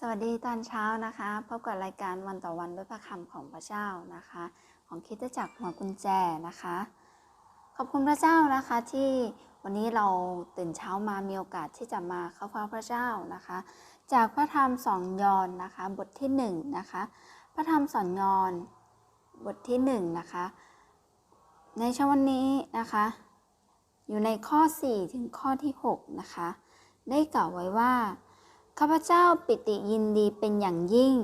สวัสดีตอนเช้านะคะ พบกับรายการวันต่อวันด้วยพระคำของพระเจ้านะคะ ของคิดตจักรหัวกุญแจนะคะ ขอบคุณพระเจ้านะคะที่วันนี้เราตื่นเช้ามามีโอกาสที่จะมาเข้าเฝ้าพระเจ้านะคะ จากพระธรรมสองยอนนะคะ บทที่หนึ่งนะคะ พระธรรมสอนยอนบทที่หนึ่งนะคะ ในเช้าวันนี้นะคะ อยู่ในข้อ 4 ถึงข้อที่ 6 นะคะ ได้กล่าวไว้ว่า ข้าพเจ้าปิติยินดีเป็นอย่างยิ่ง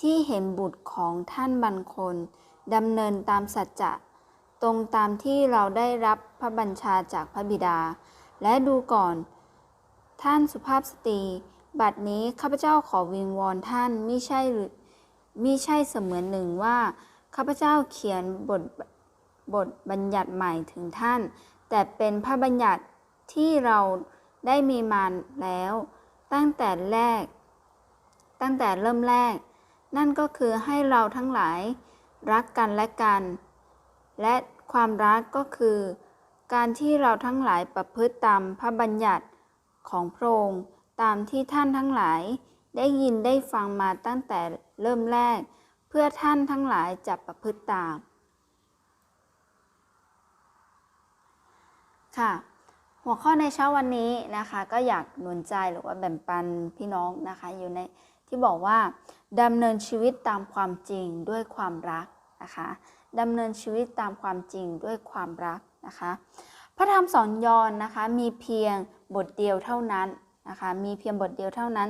ที่เห็นบุตรของท่านบรรคนดำเนินตามสัจจะ ตรงตามที่เราได้รับพระบัญชาจากพระบิดา และดูก่อน ท่านสุภาพสตรี บัดนี้ข้าพเจ้าขอวิงวอนท่านไมิใช่หรือมิใช่เสมือนหนึ่งว่าข้าพเจ้าเขียนบทบทบัญญัติใหม่ถึงท่าน แต่เป็นพระบัญญัติที่เราได้มีมาแล้ว ตั้งแต่แรก ตั้งแต่เริ่มแรก นั่นก็คือให้เราทั้งหลายรักกันและกัน และความรักก็คือ การที่เราทั้งหลายประพฤติตามพระบัญญัติของพระองค์ตามที่ท่านทั้งหลายได้ยินได้ฟังมาตั้งแต่เริ่มแรก เพื่อท่านทั้งหลายจะประพฤติตาม ค่ะ หัวข้อในเช้าวันนี้นะคะก็อยากหนุนใจหรือว่าแบ่งปันพี่น้องนะคะอยู่ในที่บอกว่าดำเนินชีวิตตามความจริงด้วยความรักนะคะดำเนินชีวิตตามความจริงด้วยความรักนะคะพระธรรมสอนยอนนะคะมีเพียงบทเดียวเท่านั้นนะคะมีเพียงบทเดียวเท่านั้น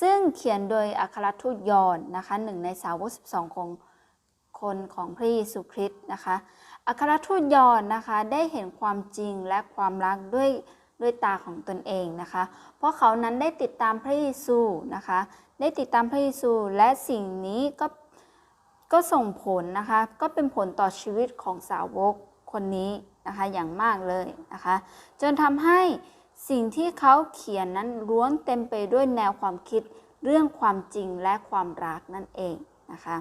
ซึ่งเขียนโดยอัครทูตยอนนะคะหนึ่งในสาวก12 ของคนของพระเยซูคริสต์นะคะ อัครทูตยอนนะคะได้เห็นความจริงและความรักด้วยด้วยตาของตนเองนะคะ เพราะเขานั้นได้ติดตามพระเยซูนะคะ ได้ติดตามพระเยซูและสิ่งนี้ก็ก็ส่งผลนะคะ ก็เป็นผลต่อชีวิตของสาวกคนนี้นะคะอย่างมากเลยนะคะ จนทำให้สิ่งที่เขาเขียนนั้นล้วนเต็มไปด้วยแนวความคิดเรื่องความจริงและความรักนั่นเองนะคะ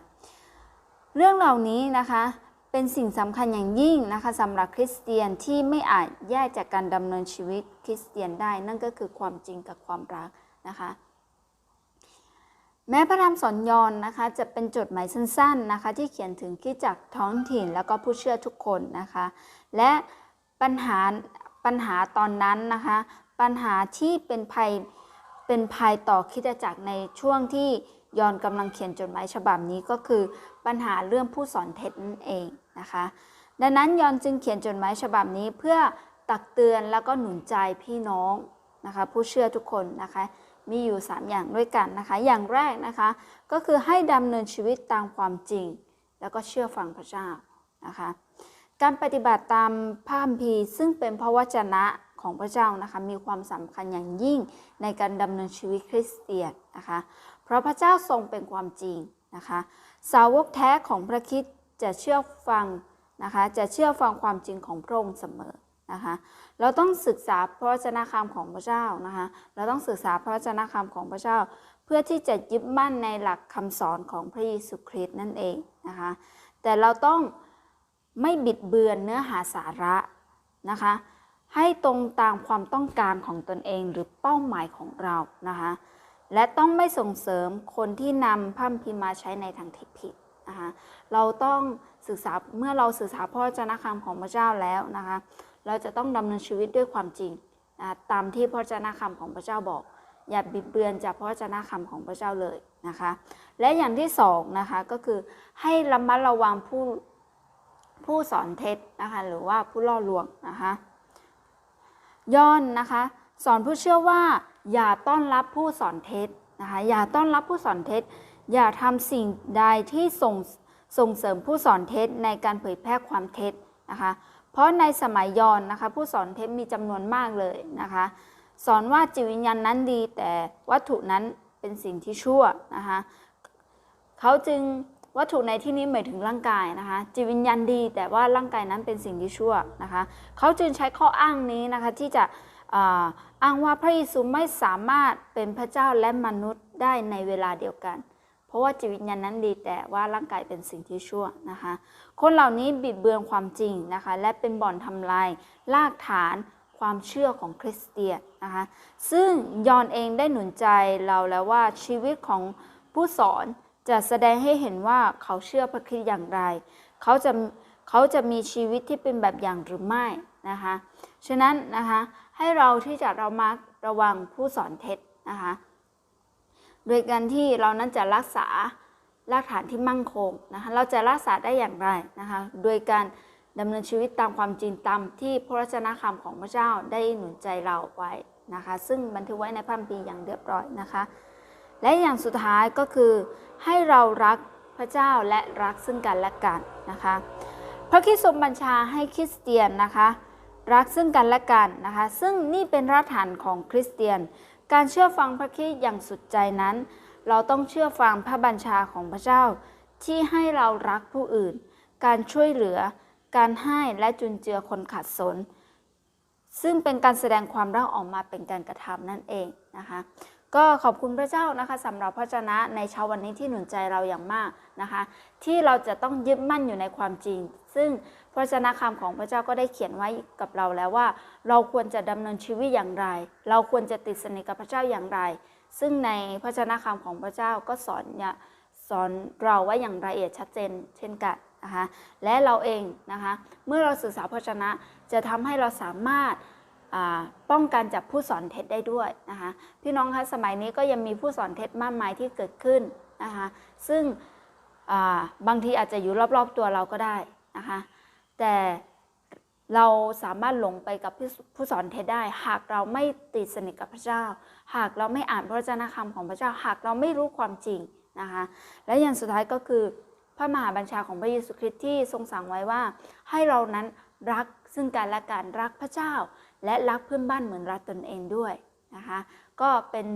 เรื่องเหล่านี้นะคะ เป็นสิ่งสำคัญอย่างยิ่งนะคะสำหรับคริสเตียนที่ไม่อาจแยกจากการดำเนินชีวิตคริสเตียนได้ นั่นก็คือความจริงกับความรักนะคะ แม้พระธรรมสอนยอนนะคะ จะเป็นจดหมายสั้นๆนะคะ ที่เขียนถึงคริสตจักท้องถิ่นแล้วก็ผู้เชื่อทุกคนนะคะ และปัญหาปัญหาตอนนั้นนะคะ ปัญหาที่เป็นภัยเป็นภัยต่อคริสตจักรในช่วงที่ ยอนกำลังเขียนจดหมายฉบับนี้ก็คือปัญหาเรื่องผู้สอนเท็จนั่นเองนะคะ ดังนั้นยอนจึงเขียนจดหมายฉบับนี้เพื่อตักเตือนแล้วก็หนุนใจพี่น้องนะคะผู้เชื่อทุกคนนะคะมีอยู่ 3 อย่างด้วยกันนะคะ อย่างแรกนะคะ ก็คือให้ดำเนินชีวิตตามความจริง แล้วก็เชื่อฟังพระเจ้านะคะ การปฏิบัติตามพระคัมภีร์ซึ่งเป็นพระวจนะของพระเจ้านะคะ มีความสำคัญอย่างยิ่งในการดำเนินชีวิตคริสเตียนนะคะ ราะพระเจ้าทรงเป็นความจริงนะคะ สาวกแท้ของพระคริสต์จะเชื่อฟังนะคะ จะเชื่อฟังความจริงของพระองค์เสมอนะคะ เราต้องศึกษาพระวจนะคำของพระเจ้านะคะ เราต้องศึกษาพระวจนะคำของพระเจ้า เพื่อที่จะยึดมั่นในหลักคำสอนของพระเยซูคริสต์นั่นเองนะคะ แต่เราต้องไม่บิดเบือนเนื้อหาสาระนะคะ ให้ตรงตามความต้องการของตนเองหรือเป้าหมายของเรานะคะ และต้องไม่ส่งเสริมคนที่นำพระคัมภีมาใช้ในทางที่ผิดนะคะเราต้องศึกษาเมื่อเราศึกษาพระวจนะคำของพระเจ้าแล้วนะคะเราจะต้องดำเนินชีวิตด้วยความจริงนะตามที่พระวจนะคำของพระเจ้าบอก อย่าบิดเบือนจากพระวจนะคำของพระเจ้าเลยนะคะและอย่างที่สองนะคะก็คือให้ระมัดระวังผู้ผู้สอนเท็จนะคะหรือว่าผู้ล่อลวงนะคะย้อนนะคะ สอนผู้เชื่อว่า อย่าต้อนรับผู้สอนเท็จนะคะอย่าต้อนรับผู้สอนเท็จ อย่าทำสิ่งใดที่ส่งส่งเสริมผู้สอนเท็จในการเผยแพร่ความเท็จนะคะเพราะในสมัยยอนนะคะผู้สอนเท็จมีจำนวนมากเลยนะคะสอนว่าจิตวิญญาณนั้นดี แต่วัตถุนั้นเป็นสิ่งที่ชั่วนะคะเขาจึงวัตถุในที่นี้หมายถึงร่างกายนะคะจิตวิญญาณดีแต่ว่าร่างกายนั้นเป็นสิ่งที่ชั่วนะคะเขาจึงใช้ข้ออ้างนี้นะคะที่จะ อ้างว่าพระเยซูไม่สามารถเป็นพระเจ้าและมนุษย์ได้ในเวลาเดียวกัน เพราะว่าจิตวิญญาณนั้นดีแต่ว่าร่างกายเป็นสิ่งที่ชั่วนะคะ คนเหล่านี้บิดเบือนความจริงนะคะ และเป็นบ่อนทำลายรากฐานความเชื่อของคริสเตียนนะคะ ซึ่งยอนเองได้หนุนใจเราแล้วว่าชีวิตของผู้สอนจะแสดงให้เห็นว่าเขาเชื่อพระคริสต์อย่างไร เขาจะเขาจะมีชีวิตที่เป็นแบบอย่างหรือไม่ นะคะ ฉะนั้นนะคะให้เราที่จะเรามาระวังผู้สอนเท็จนะคะ โดยการที่เรานั้นจะรักษารากฐานที่มั่นคงนะคะ เราจะรักษาได้อย่างไรนะคะ โดยการดำเนินชีวิตตามความจริงตามที่พระวจนะคำของพระเจ้าได้หนุนใจเราไว้นะคะ ซึ่งบันทึกไว้ในพระคัมภีร์อย่างเรียบร้อยนะคะ และอย่างสุดท้ายก็คือให้เรารักพระเจ้าและรักซึ่งกันและกันนะคะ พระคริสต์ทรงบัญชาให้คริสเตียนนะคะ รักซึ่งกันและกันนะคะ ซึ่งนี่เป็นรากฐานของคริสเตียน การเชื่อฟังพระคิดอย่างสุดใจนั้น เราต้องเชื่อฟังพระบัญชาของพระเจ้า ที่ให้เรารักผู้อื่น การช่วยเหลือ การให้และจุนเจือคนขัดสน ซึ่งเป็นการแสดงความรักออกมาเป็นการกระทำนั่นเองนะคะ ก็ขอบคุณพระเจ้านะคะสำหรับพระเจนะในเช้าวันนี้ที่หนุนใจเราอย่างมากนะคะ ที่เราจะต้องยึดมั่นอยู่ในความจริง ซึ่งพระเจนะคำของพระเจ้าก็ได้เขียนไว้กับเราแล้วว่า เราควรจะดำเนินชีวิตอย่างไร เราควรจะติดสนิทกับพระเจ้าอย่างไร ซึ่งในพระเจนะคำของพระเจ้าก็สอนเนี่ยสอนเราไว้อย่างละเอียดชัดเจน เช่นกันนะคะและเราเองนะคะเมื่อเราศึกษาพระเจนะจะทำให้เราสามารถ ป้องกันจากผู้สอนเท็จได้ด้วยนะคะพี่น้องคะสมัยนี้ก็ยังมีผู้สอนเท็จมากมายที่เกิดขึ้นนะคะซึ่งบางทีอาจจะอยู่รอบๆตัวเราก็ได้นะคะแต่เราสามารถหลงไปกับผู้ผู้สอนเท็จได้ หากเราไม่ติดสนิทกับพระเจ้า หากเราไม่อ่านพระวจนะคำของพระเจ้า หากเราไม่รู้ความจริงนะคะและอย่างสุดท้ายก็คือพระมหาบัญชาของพระเยซูคริสต์ที่ทรงสั่งไว้ว่า ให้เรานั้นรักซึ่งกันและกันรักพระเจ้า และรักเพื่อนบ้านเหมือนรักตนเองด้วยนะคะ ก็เป็น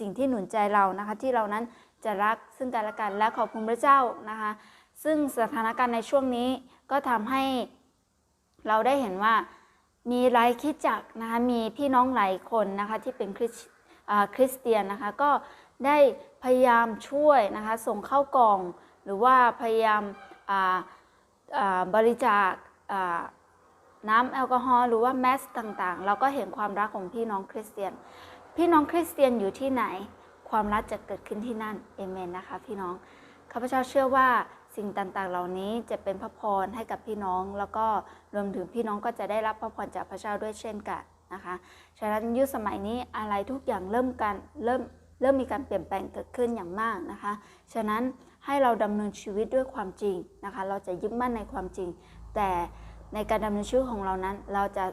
สิ่งที่หนุนใจเรานะคะที่เรานั้นจะรักซึ่งกันและกันและขอบคุณพระเจ้านะคะ ซึ่งสถานการณ์ในช่วงนี้ก็ทำให้เราได้เห็นว่ามีหลายคิดจักนะคะมีพี่น้องหลายคนนะคะที่เป็นคริสคริสเตียนนะคะก็ได้พยายามช่วยนะคะส่งเข้ากล่อง หรือว่าพยายามบริจาค น้ำแอลกอฮอล์หรือว่าแมสต่างๆ เราก็เห็นความรักของพี่น้องคริสเตียน พี่น้องคริสเตียนอยู่ที่ไหน ความรักจะเกิดขึ้นที่นั่นเอเมนนะคะพี่น้องข้าพเจ้าเชื่อว่าสิ่งต่างๆ เหล่านี้จะเป็นพระพรให้กับพี่น้อง แล้วก็รวมถึงพี่น้องก็จะได้รับพระพรจากพระเจ้าด้วยเช่นกันนะคะฉะนั้นยุคสมัยนี้อะไรทุกอย่างเริ่มการเริ่มเริ่มมีการเปลี่ยนแปลงเกิดขึ้นอย่างมากนะคะ ฉะนั้นให้เราดำเนินชีวิตด้วยความจริงนะคะ เราจะยึดมั่นในความจริง แต่ ในการดำเนินชีวิตของเรานั้น เราจะ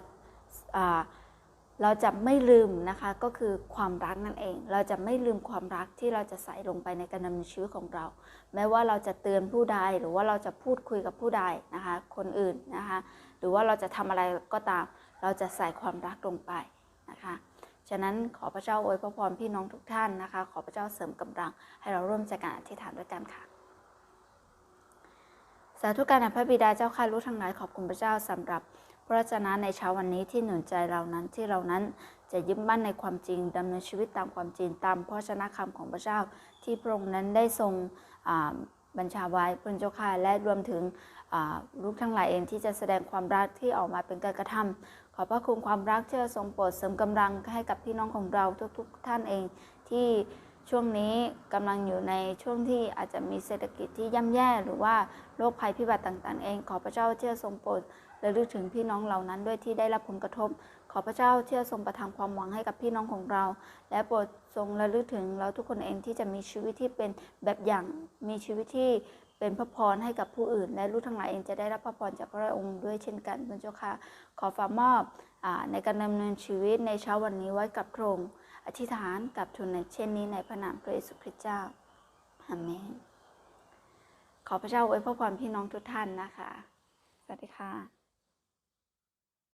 เราจะไม่ลืมนะคะก็คือความรักนั่นเอง เราจะไม่ลืมความรักที่เราจะใส่ลงไปในการดำเนินชีวิตของเรา แม้ว่าเราจะเตือนผู้ใดหรือว่าเราจะพูดคุยกับผู้ใดนะคะคนอื่นนะคะหรือว่าเราจะทำอะไรก็ตาม เราจะใส่ความรักลงไปนะคะฉะนั้นขอพระเจ้าอวยพระพรพี่น้องทุกท่านนะคะ ขอพระเจ้าเสริมกำลัง ให้เราร่วมใจกันอธิษฐานด้วยกันค่ะ สาธุการพระบิดาเจ้าข้ารู้ทั้งหลายขอบคุณพระเจ้าสำหรับพระวจนะในเช้าวันนี้ที่หนุนใจเรานั้นที่เรานั้นจะยึดมั่นในความจริงดำเนินชีวิตตามความจริงตามพระวจนะคำของพระเจ้า ที่พระองค์นั้นได้ทรงบัญชาไว้พระเจ้าค่ะและรวมถึงอ่าลูกทั้งหลายเองที่จะแสดงความรักที่ออกมาเป็นการกระทำขอพระคุณความรักที่ทรงโปรดเสริมกำลังให้กับพี่น้องของเราทุกๆท่านเองที่ ช่วงนี้กำลังอยู่ในช่วงที่อาจจะมีเศรษฐกิจที่ย่ำแย่หรือว่าโรคภัยพิบัติต่างๆ เอง ขอพระเจ้าเชื่อทรงโปรดและลึกถึงพี่น้องเหล่านั้นด้วยที่ได้รับผลกระทบ ขอพระเจ้าเชื่อทรงประทานความหวังให้กับพี่น้องของเรา และโปรดทรงระลึกถึงเราทุกคนเองที่จะมีชีวิตที่เป็นแบบอย่างมีชีวิตที่เป็นพระพรให้กับผู้อื่น และลูกทั้งหลายเองจะได้รับพระพรจากพระองค์ด้วยเช่นกันพระเจ้าค่ะขอฝากมอบอในการดำเนินชีวิตในเช้าวันนี้ไว้กับพระองค์ ธิษฐานกับทุนในเช่นนี้ในพระนามพระเยซูคริสต์เจ้าอาเมนขอพระเจ้าอวยพรพี่น้องทุกท่านนะคะ สวัสดีค่ะ